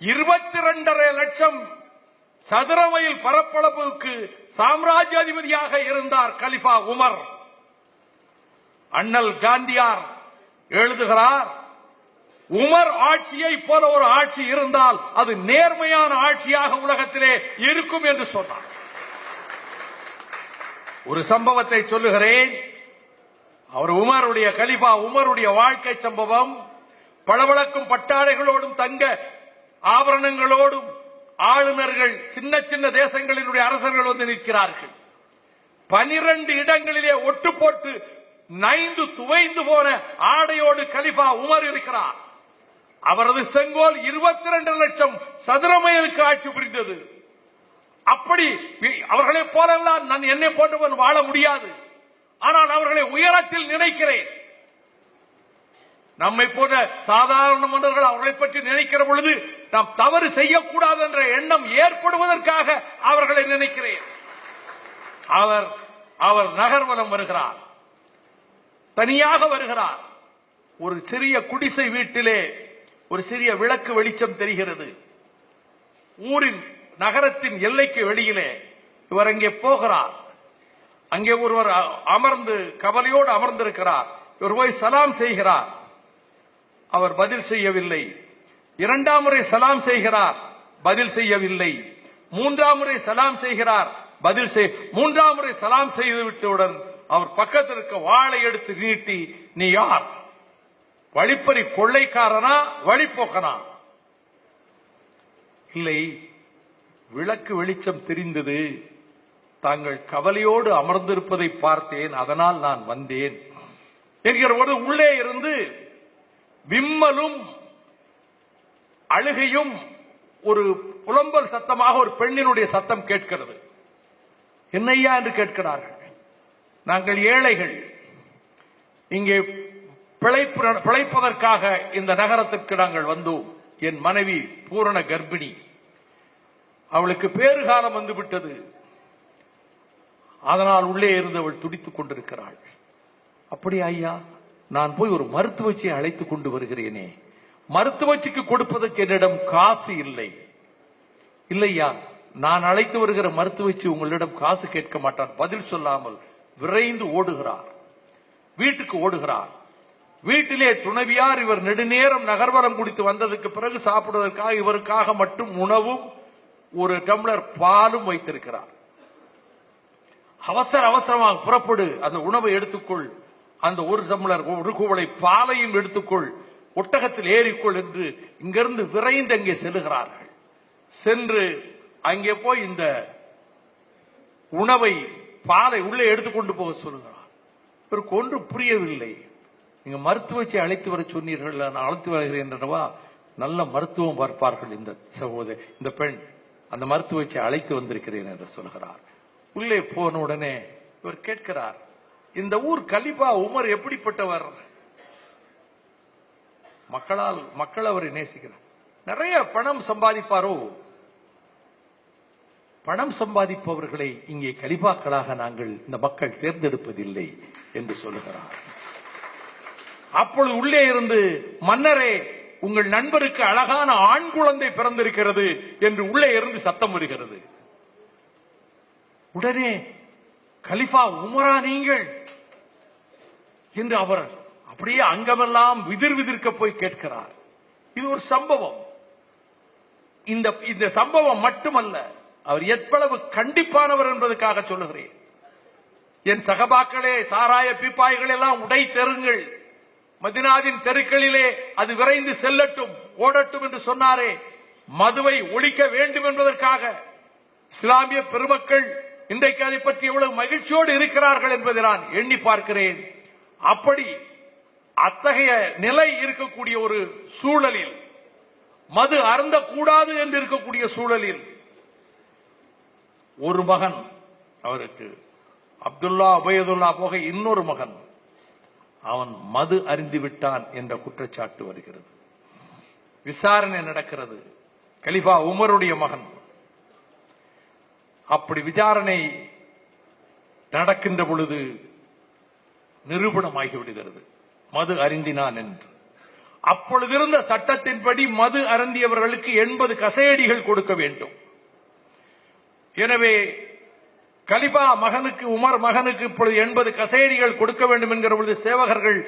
இருபத்தி ரெண்டரை லட்சம் சதுர மைல் பரப்பளவுக்கு சாம்ராஜ்யாதிபதியாக இருந்தார் கலிஃபா உமர். அண்ணல் காந்தியார் எழுதுகிறார் உமர் ஆட்சியை போல ஒரு ஆட்சி இருந்தால் அது நேர்மையான ஆட்சியாக உலகத்திலே இருக்கும் என்று சொன்னார். ஒரு சம்பவத்தை சொல்லுகிறேன். அவர் உமருடைய கலிபா உமருடைய வாழ்க்கை சம்பவம் பளபளக்கும் பட்டாடைகளோடும் தங்க ஆபரணங்களோடும் ஆளுநர்கள் சின்ன சின்ன தேசங்களினுடைய அரசர்கள் வந்து நிற்கிறார்கள். பனிரெண்டு இடங்களிலே ஒட்டு போட்டு நைந்து துவைந்து போன ஆடையோடு கலிஃபா உமர் இருக்கிறார். அவரது செங்கோல் இருபத்தி ரெண்டு லட்சம் சதுர மைலுக்கு ஆட்சி புரிந்தது. அப்படி அவர்களைப் போலெல்லாம் நான் என்னை போன்றவன் வாழ முடியாது. ஆனால் அவர்களை உயரத்தில் நினைக்கிறேன். நம்மை போன்ற சாதாரண மன்னர்கள் அவர்களை பற்றி நினைக்கிற பொழுது நாம் தவறு செய்யக்கூடாது என்ற எண்ணம் ஏற்படுவதற்காக அவர்களை நினைக்கிறேன். அவர் அவர் நகர்வலம் வருகிறார். தனியாக வருகிறார். ஒரு சிறிய குடிசை வீட்டிலே ஒரு சிறிய விளக்கு வெளிச்சம் தெரிகிறது. ஊரின் நகரத்தின் எல்லைக்கு வெளியிலே இவர் அங்கே போகிறார். அங்கே ஒருவர் அ- அமர்ந்து கவலையோடு அமர்ந்திருக்கிறார். இவர் போய் சலாம் செய்கிறார். அவர் பதில் செய்யவில்லை. இரண்டாம் முறை சலாம் செய்கிறார் பதில் செய்யவில்லை. மூன்றாம் முறை சலாம் செய்கிறார் பதில் செய் மூன்றாம் முறை சலாம் செய்து விட்டவுடன் அவர் பக்கத்தில் இருக்க வாளை எடுத்து நீட்டி நீ யார்? வழிப்பறி கொள்ளைக்காரனா வழிப்போக்கனா? இல்லை விளக்கு வெளிச்சம் தெரிந்தது. தாங்கள் கவலையோடு அமர்ந்திருப்பதை பார்த்தேன் அதனால் நான் வந்தேன். என்கிற பொழுது உள்ளே இருந்து விம்மலும் அழுகையும் ஒரு புலம்பல் சத்தமாக ஒரு பெண்ணினுடைய சத்தம் கேட்கிறது. என்னையா என்று கேட்கிறார்கள். நாங்கள் ஏழைகள். இங்கே பிழைப்பு பிழைப்பதற்காக இந்த நகரத்திற்கு நாங்கள் வந்தோம். என் மனைவி பூரண கர்ப்பிணி. அவளுக்கு பேறுகாலம் வந்துவிட்டது அதனால் உள்ளே இருந்து அவள் துடித்துக் கொண்டிருக்கிறாள். அப்படி ஐயா? நான் போய் ஒரு மருத்துவச்சியை அழைத்து கொண்டு வருகிறேனே. மருத்துவச்சிக்கு கொடுப்பதற்கு என்னிடம் காசு இல்லை. இல்லையா? நான் அழைத்து வருகிற மருத்துவச்சி உங்களிடம் காசு கேட்க மாட்டார் பதில் சொல்லாமல் விரைந்து ஓடுகிறார். வீட்டுக்கு ஓடுகிறார். வீட்டிலே துணைவியார் இவர் நெடுநேரம் நகர்வலம் குடித்து வந்ததுக்கு பிறகு சாப்பிடுவதற்காக இவருக்காக மட்டும் உணவும் ஒரு டம்ளர் பாலும் வைத்திருக்கிறார். அவசர அவசரமாக புறப்படு. அந்த உணவை எடுத்துக்கொள். அந்த ஒரு தமிழர் ஒரு குவளை பாலையும் எடுத்துக்கொள் ஒட்டகத்தில் ஏறிக்கொள் என்று இங்கிருந்து விரைந்து அங்கே செல்லுகிறார்கள். சென்று அங்கே போய் இந்த உணவை பாலை உள்ளே எடுத்துக்கொண்டு போக சொல்லுகிறார். இவருக்கு ஒன்று புரியவில்லை. நீங்க மருத்துவத்தை அழைத்து வர சொன்னீர்கள் நான் அழைத்து வருகிறேன் என்றவா? நல்ல மருத்துவம் பார்ப்பார்கள் இந்த சகோதரி இந்த பெண். அந்த மருத்துவத்தை அழைத்து வந்திருக்கிறேன் என்று சொல்கிறார் உள்ளே போன உடனே இவர் கேட்கிறார் இந்த ஊர் கலிபா உமர் எப்படிப்பட்டவர்? மக்களால் மக்கள் அவரை நேசிக்கிறார். நிறைய பணம் சம்பாதிப்பாரோ? பணம் சம்பாதிப்பவர்களை இங்கே கலிபாக்களாக நாங்கள் இந்த மக்கள் தேர்ந்தெடுப்பதில்லை என்று சொல்லுகிறார். அப்பொழுது உள்ளே இருந்து மன்னரே உங்கள் நண்பருக்கு அழகான ஆண் குழந்தை பிறந்திருக்கிறது என்று உள்ளே இருந்து சத்தம் வருகிறது. உடனே கலிஃபா உமரா நீங்கள்? என்று அவர் அப்படியே அங்கமெல்லாம் விதிர் விதிர்க்க போய் கேட்கிறார். இது ஒரு சம்பவம். இந்த இந்த சம்பவம் மட்டுமல்ல அவர் எவ்வளவு கண்டிப்பானவர் என்பதற்காக சொல்லுகிறேன். என் சகபாக்களே சாராய பீப்பாய்கள் எல்லாம் உடை தெருங்கள். மதினாவின் தெருக்களிலே அது விரைந்து செல்லட்டும் ஓடட்டும் என்று சொன்னாரே. மதுவை ஒழிக்க வேண்டும் என்பதற்காக இஸ்லாமிய பெருமக்கள் இன்றைக்கு அதை பற்றி எவ்வளவு மகிழ்ச்சியோடு இருக்கிறார்கள் என்பதை நான் எண்ணி பார்க்கிறேன். அப்படி அத்தகைய நிலை இருக்கக்கூடிய ஒரு சூழலில் மது அருந்தக்கூடாது என்று இருக்கக்கூடிய சூழலில் ஒரு மகன் அவருக்கு அப்துல்லா உபயதுல்லா போக இன்னொரு மகன் அவன் மது அறிந்து விட்டான் என்ற குற்றச்சாட்டு வருகிறது. விசாரணை நடக்கிறது. கலிஃபா உமருடைய மகன். அப்படி விசாரணை நடக்கின்ற பொழுது நிரூபணமாகி விடுகிறது மது அருந்தினான் என்று. அப்பொழுதிருந்த சட்டத்தின்படி மது அருந்தியவர்களுக்கு எண்பது கசையடிகள் கொடுக்க வேண்டும். எனவே கலிபா மகனுக்கு உமர் மகனுக்கு இப்பொழுது எண்பது கசையடிகள் கொடுக்க வேண்டும் என்கிற பொழுது சேவகர்கள்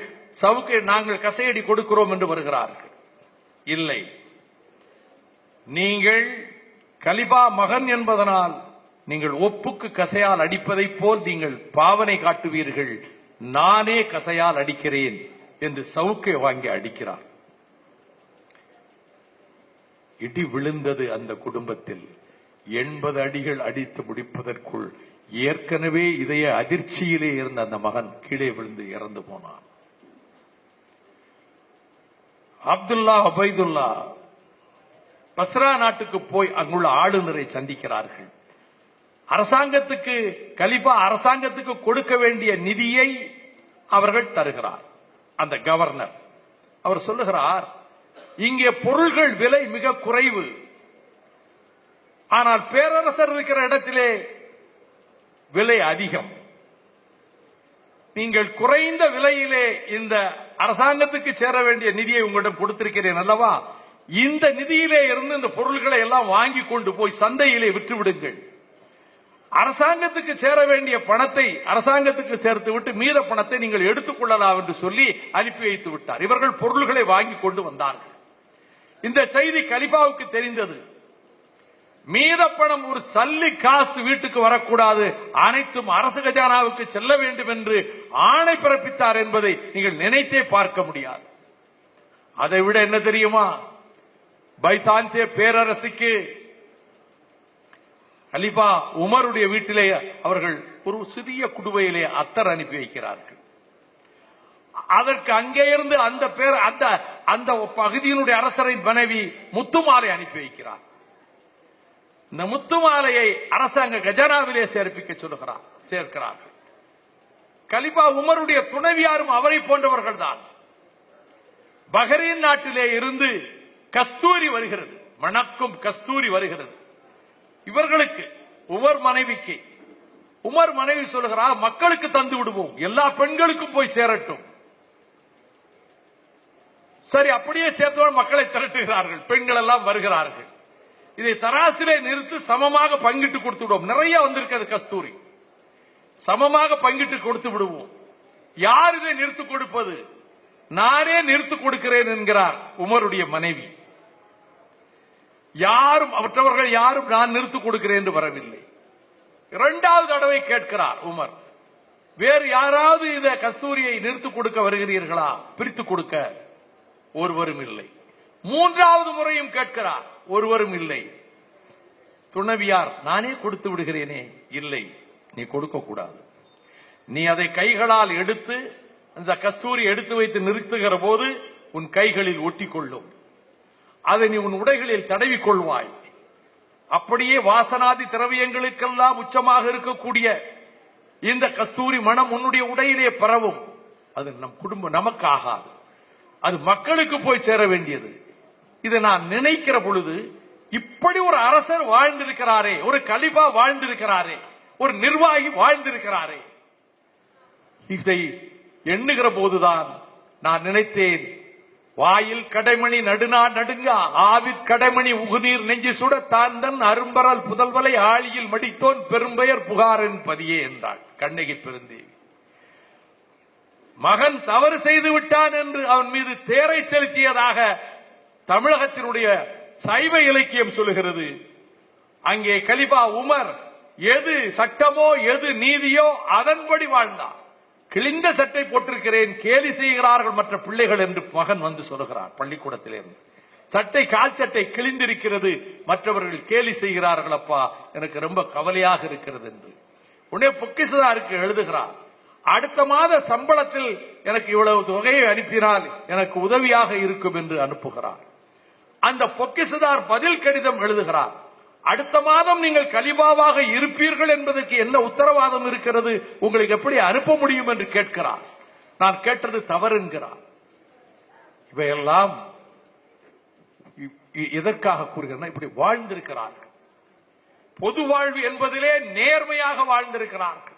சவுக்கு நாங்கள் கசையடி கொடுக்கிறோம் என்று வருகிறார்கள். இல்லை. நீங்கள் கலிபா மகன் என்பதனால் நீங்கள் ஒப்புக்கு கசையால் அடிப்பதைப் போல் நீங்கள் பாவனை காட்டுவீர்கள். நானே கசையால் அடிக்கிறேன் என்று சவுக்கை வாங்கி அடிக்கிறார். இடி விழுந்தது அந்த குடும்பத்தில். எண்பது அடிகள் அடித்து முடிப்பதற்குள் ஏற்கனவே இதய அதிர்ச்சியிலே இருந்த அந்த மகன் கீழே விழுந்து இறந்து போனான். அப்துல்லா அபைதுல்லா பஸ்ரா நாட்டுக்கு போய் அங்குள்ள ஆளுநரை சந்திக்கிறார்கள். அரசாங்கத்துக்கு கலிபா அரசாங்கத்துக்கு கொடுக்க வேண்டிய நிதியை அவர்கள் தருகிறார். அந்த கவர்னர் அவர் சொல்லுகிறார் இங்கே பொருள்கள் விலை மிக குறைவு. ஆனால் பேரரசர் இருக்கிற இடத்திலே விலை அதிகம். நீங்கள் குறைந்த விலையிலே இந்த அரசாங்கத்துக்கு சேர வேண்டிய நிதியை உங்களிடம் கொடுத்திருக்கிறேன் அல்லவா? இந்த நிதியிலே இருந்து இந்த பொருள்களை எல்லாம் வாங்கி கொண்டு போய் சந்தையிலே விற்றுவிடுங்கள். அரசாங்கத்துக்கு சேர வேண்டிய பணத்தை அரசாங்கத்துக்கு சேர்த்து விட்டு மீத பணத்தை நீங்கள் எடுத்துக் கொள்ளலாம் என்று சொல்லி அனுப்பி வைத்து விட்டார். இவர்கள் பொருள்களை வாங்கி கொண்டு வந்தார்கள். இந்த செய்தி கலிஃபாவுக்கு தெரிந்தது. மீத பணம் ஒரு சல்லி காசு வீட்டுக்கு வரக்கூடாது. அனைத்தும் அரசு கஜானாவுக்கு செல்ல வேண்டும் என்று ஆணை பிறப்பித்தார் என்பதை நீங்கள் நினைத்தே பார்க்க முடியாது. அதை விட என்ன தெரியுமா? பைசான்சே பேரரசுக்கு கலிபா உமருடைய வீட்டிலே அவர்கள் ஒரு சிறிய குடுவையிலே அத்தர் அனுப்பி வைக்கிறார்கள். அதற்கு அங்கே இருந்து அந்த பேர் அந்த அந்த பகுதியினுடைய அரசரின் மனைவி முத்துமாலை அனுப்பி வைக்கிறார். இந்த முத்துமாலையை அரசாங்க கஜனாவிலே சேர்ப்பிக்க சொல்லுகிறார் சேர்க்கிறார்கள். கலிபா உமருடைய துணைவியாரும் அவரை போன்றவர்கள் தான் பஹ்ரைன் நாட்டிலே இருந்து கஸ்தூரி வருகிறது மணக்கும் கஸ்தூரி வருகிறது. இவர்களுக்கு உமர் மனைவிக்கு உமர் மனைவி சொல்லுகிறார் மக்களுக்கு தந்து விடுவோம். எல்லா பெண்களுக்கும் போய் சேரட்டும். சரி அப்படியே சேர்த்தோடு மக்களை திரட்டுகிறார்கள். பெண்கள் எல்லாம் வருகிறார்கள். இதை தராசிலே நிறுத்து சமமாக பங்கிட்டு கொடுத்து விடுவோம். நிறைய வந்திருக்கிறது கஸ்தூரி. சமமாக பங்கிட்டு கொடுத்து விடுவோம். யார் இதை நிறுத்து கொடுப்பது? நானே நிறுத்து கொடுக்கிறேன் என்கிறார் உமருடைய மனைவி. யாரும் மற்றவர்கள் யாரும் நான் நிறுத்து கொடுக்கிறேன் என்று வரவில்லை. இரண்டாவது தடவை கேட்கிறார் உமர். வேறு யாராவது இந்த கஸ்தூரியை நிறுத்து கொடுக்க வருகிறீர்களா? பிரித்து கொடுக்க ஒருவரும் இல்லை. மூன்றாவது முறையும் கேட்கிறார் ஒருவரும் இல்லை. துணவியார் நானே கொடுத்து விடுகிறேனே. இல்லை நீ கொடுக்க கூடாது நீ அதை கைகளால் எடுத்து அந்த கஸ்தூரி எடுத்து வைத்து நிறுத்துகிற போது உன் கைகளில் ஒட்டிக்கொள்ளும். அதை நீ உன் உடைகளில் தடவி கொள்வாய். அப்படியே வாசனாதி திரவியங்களுக்கெல்லாம் உச்சமாக இருக்கக்கூடிய இந்த கஸ்தூரி மனம் உன்னுடைய உடையிலே பரவும். அது நம் குடும்பம் நமக்கு ஆகாது அது மக்களுக்கு போய் சேர வேண்டியது. இதை நான் நினைக்கிற பொழுது இப்படி ஒரு அரசர் வாழ்ந்திருக்கிறாரே ஒரு கலிபா வாழ்ந்திருக்கிறாரே ஒரு நிர்வாகி வாழ்ந்திருக்கிறாரே. இதை எண்ணுகிற போதுதான் நான் நினைத்தேன். வாயில் கடைமணி நடுநா நடுங்க ஆவிற் கடைமணி உகுநீர் நெஞ்சு சுட தாந்தன் அரும்பரல் புதல்வலை ஆழியில் மடித்தோன் பெரும்பெயர் புகாரின் பதியே என்றாள். கண்ணகி பெருந்தேவி. மகன் தவறு செய்து விட்டான் என்று அவன் மீது தேரை செலுத்தியதாக தமிழகத்தினுடைய சைவ இலக்கியம் சொல்லுகிறது. அங்கே கலிபா உமர் எது சட்டமோ எது நீதியோ அதன்படி வாழ்ந்தான். கிழிந்த சட்டை போட்டிருக்கிறேன் கேலி செய்கிறார்கள் மற்ற பிள்ளைகள் என்று மகன் வந்து சொல்லுகிறார் பள்ளிக்கூடத்திலிருந்து சட்டை கால் சட்டை கிழிந்திருக்கிறது மற்றவர்கள் கேலி செய்கிறார்கள் அப்பா எனக்கு ரொம்ப கவலையாக இருக்கிறது என்று. உடனே பொக்கிசதாருக்கு எழுதுகிறார். அடுத்த மாத சம்பளத்தில் எனக்கு இவ்வளவு தொகையை அனுப்பினால் எனக்கு உதவியாக இருக்கும் என்று அனுப்புகிறார். அந்த பொக்கிசதார் பதில் கடிதம் எழுதுகிறார். அடுத்த மாதம் நீங்கள் கலிபாவாக இருப்பீர்கள் என்பதற்கு என்ன உத்தரவாதம் இருக்கிறது? உங்களுக்கு எப்படி அனுப்ப முடியும் என்று கேட்கிறார். நான் கேட்டது தவறு என்கிறார் இவையெல்லாம் எதற்காக கூறுகிறார் இப்படி வாழ்ந்திருக்கிறார்கள். பொது வாழ்வு என்பதிலே நேர்மையாக வாழ்ந்திருக்கிறார்கள்.